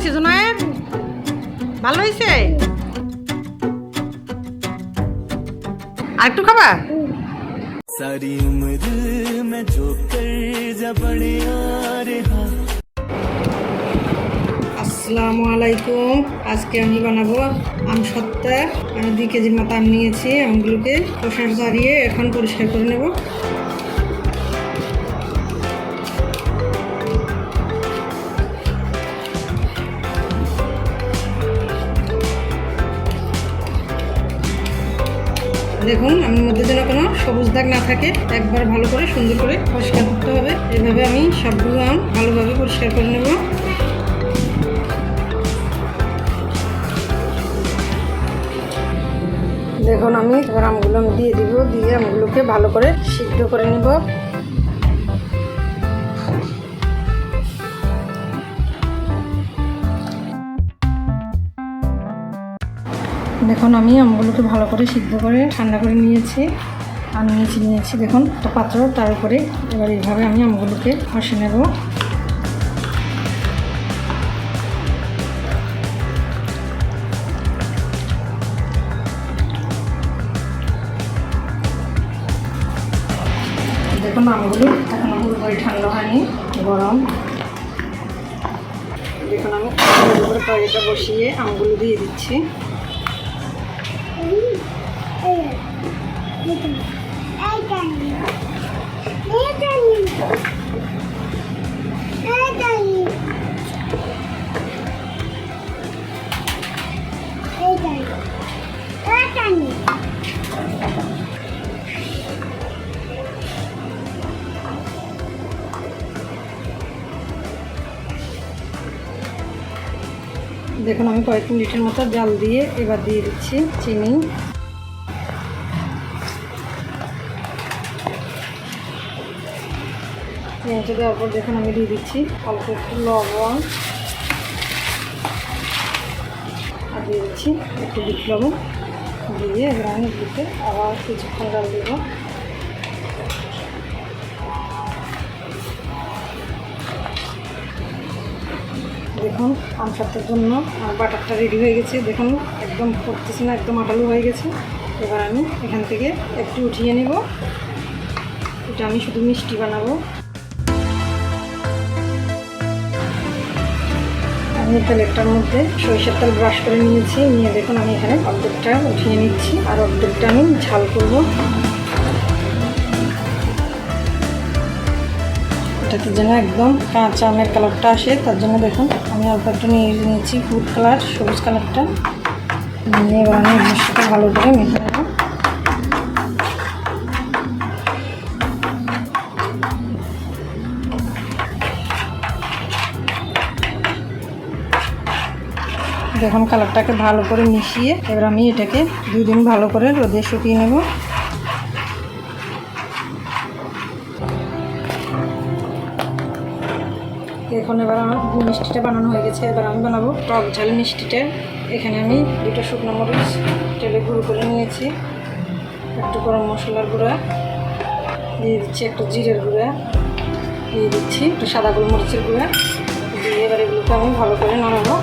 বানাইছি জোনায়ের ভালো হয়েছে আর একটু খাবা সারি উমর মে জো আসসালামু আলাইকুম। আজকে আমি বানাবো আম সত্তা। আমি দুই কেজির মতো আম নিয়েছি আমগুলোকে কষা দাঁড়িয়ে এখন পরিষ্কার করে নেব। দেখুন, আমি মধ্যে যেন কোনো সবুজ দাগ না থাকে, একবার ভালো করে সুন্দর করে পরিষ্কার করতে হবে। এভাবে আমি সবগুলো আম ভালোভাবে পরিষ্কার করে নেব। দেখুন, আমি এবার আমগুলো আমি দিয়ে দিব, দিয়ে আমগুলোকে ভালো করে সিদ্ধ করে নিব। দেখুন আমি আমগুলোকে ভালো করে সিদ্ধ করে ঠান্ডা করে নিয়েছি আর নিয়েছি নিয়েছি। দেখুন, একটা পাত্র তার উপরে এবার এইভাবে আমি আমগুলোকে ঘষে নেব। দেখুন, আমগুলো এখন পুরোপুরি ঠান্ডা হয়নি, গরম। দেখুন, আমি উপরে বসিয়ে আমগুলো দিয়ে দিচ্ছি। Thank you. দেখুন, আমি কয়েক মিনিটের মতো জাল দিয়ে এবার দিয়ে দিচ্ছি চিনি। চিনিটা দেওয়ার পর দেখুন, আমি দিয়ে দিচ্ছি অল্প একটু লবণ। আর দিয়ে দিচ্ছি একটু বিট লবণ। দিয়ে এবার আমি এগুলোকে আবার কিছুক্ষণ জাল দেবো। দেখুন আমসাতের জন্য আমার বাটারটা রেডি হয়ে গেছে। দেখুন, একদম ফুটতেছে না, একদম আটালু হয়ে গেছে। এবার আমি এখান থেকে একটু উঠিয়ে নেব। এটা আমি শুধু মিষ্টি বানাবো। আমি প্লেটটার মধ্যে সরিষার তেল ব্রাশ করে নিয়েছি। নিয়ে দেখুন, আমি এখানে অর্ধেকটা উঠিয়ে নিচ্ছি। আর অর্ধেকটা আমি ঝাল করব। এটাতে যেন একদম কাঁচা আমের কালারটা আসে, তার জন্য দেখুন আমি অল্প একটু নিয়ে নিয়েছি ফুড কালার, সবুজ কালারটা। নিয়ে এবার আমি মিষ্টিটা ভালো করে মেখে নেব। দেখুন কালারটাকে ভালো করে মিশিয়ে এবার আমি এটাকে দুদিন ভালো করে রোদে শুকিয়ে নেব। এখন এবার আমার মিষ্টিটা বানানো হয়ে গেছে। এবার আমি বানাবো টক ঝাল মিষ্টিটা। এখানে আমি দুটো শুকনো মরিচ তেলে গুঁড়ো করে নিয়েছি। একটু গরম মশলার গুঁড়া, দিয়ে দিচ্ছি একটু জিরের গুঁড়া, দিয়ে দিচ্ছি একটু সাদা গোলমরিচের গুঁড়া। দিয়ে এবার এগুলোকে আমি ভালো করে নামাবো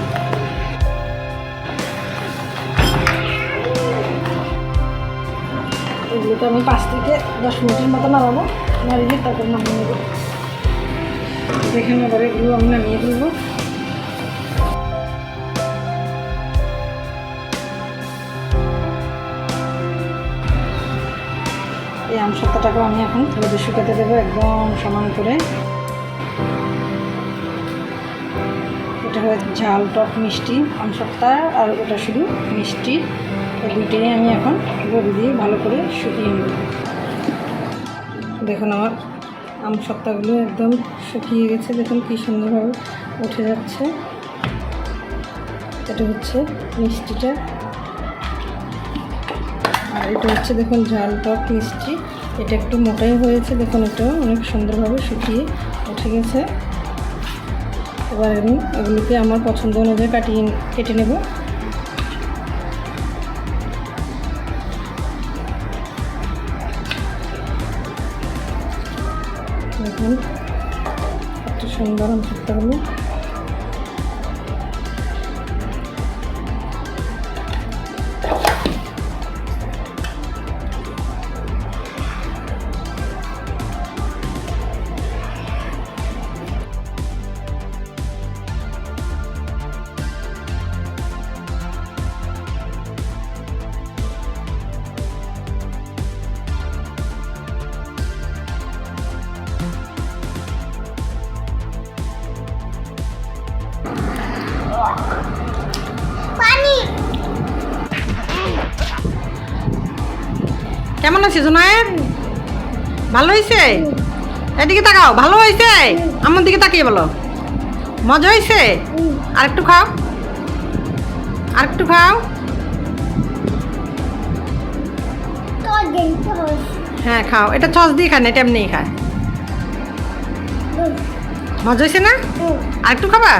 এগুলোকে আমি পাঁচ থেকে দশ মিনিটের মতো নামাবো নাড়িয়ে তারপর নামিয়ে নেব। দেখেন এবার এগুলো আমি নামিয়ে তুলব এই আম সত্তাটাকেও আমি এখন রোদে শুকাতে দেবো, একদম সমান করে। এটা হয়ে ঝাল টক মিষ্টি, আম সত্তা আর ওটা শুধু মিষ্টি। এই দুইটাই আমি এখন রোদে দিয়ে ভালো করে শুকিয়ে নেব। দেখুন আমার আম সপ্তাহগুলো একদম শুকিয়ে গেছে। দেখুন কী সুন্দরভাবে উঠে যাচ্ছে। এটা হচ্ছে মিষ্টিটা। আর এটা হচ্ছে দেখুন ঝাল টক মিষ্টি। এটা একটু মোটাই হয়েছে। দেখুন এটা অনেক সুন্দরভাবে শুকিয়ে উঠে গেছে। এবার আমি এগুলোকে আমার পছন্দ অনুযায়ী কাটিয়ে কেটে নেব। দেখুন কত সুন্দর আমসত্তাগুলো কেমন আছে জোনায়ের ভালো হয়েছে এদিকে তাকাও ভালো হয়েছে আমার দিকে তাকিয়ে বলো। মজা হয়েছে আরেকটু খাও। আরেকটু খাও। হ্যাঁ খাও। এটা সস দিয়ে খায় না এটা এমনিই খায়। মজা হয়েছে না? আরেকটু খাবা?